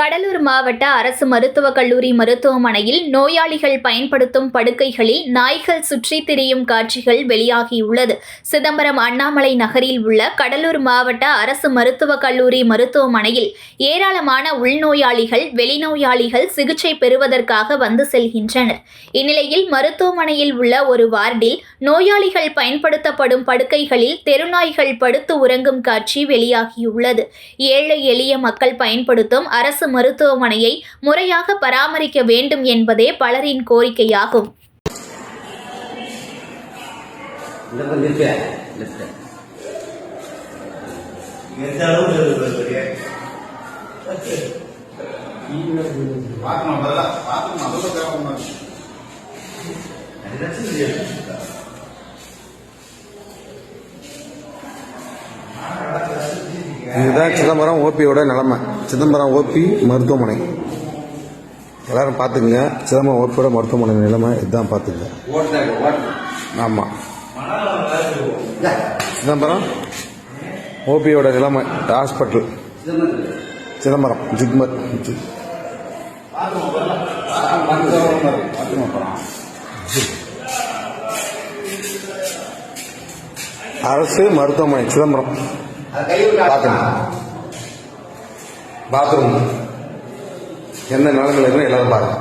கடலூர் மாவட்ட அரசு மருத்துவக் கல்லூரி மருத்துவமனையில் நோயாளிகள் பயன்படுத்தும் படுக்கைகளில் நாய்கள் சுற்றி திரியும் காட்சிகள் வெளியாகியுள்ளது. சிதம்பரம் அண்ணாமலை நகரில் உள்ள கடலூர் மாவட்ட அரசு மருத்துவக் கல்லூரி மருத்துவமனையில் ஏராளமான உள்நோயாளிகள் வெளிநோயாளிகள் சிகிச்சை பெறுவதற்காக வந்து செல்கின்றனர். இந்நிலையில் மருத்துவமனையில் உள்ள ஒரு வார்டில் நோயாளிகள் பயன்படுத்தப்படும் படுக்கைகளில் தெருநாய்கள் படுத்து உறங்கும் காட்சி வெளியாகியுள்ளது. ஏழை எளிய மக்கள் பயன்படுத்தும் அரசு மருத்துவமனையை முறையாக பராமரிக்க வேண்டும் என்பதே பலரின் கோரிக்கையாகும். இந்த பார்க்கணும் முதல்ல பார்க்கணும் முதல்ல தேவைப்படும் இதுதான் சிதம்பரம் ஓபியோட நிலைமை. சிதம்பரம் ஓபி மருத்துவமனை. எல்லாரும் பார்த்துக்குங்க. சிதம்பரம் ஓபியோட மருத்துவமனை நிலைமை இதுதான் பார்த்துக்குங்க. ஆமாம் சிதம்பரம் ஓபியோட நிலைமை ஹாஸ்பிட்டல் சிதம்பரம் ஜிக்மர். ஜி- அரசு மருத்துவமனை சிதம்பரம். பார்க்கணும் பாத்ரூம். எந்த நிலங்கள் இருக்குன்னு எல்லாரும் பாருங்க.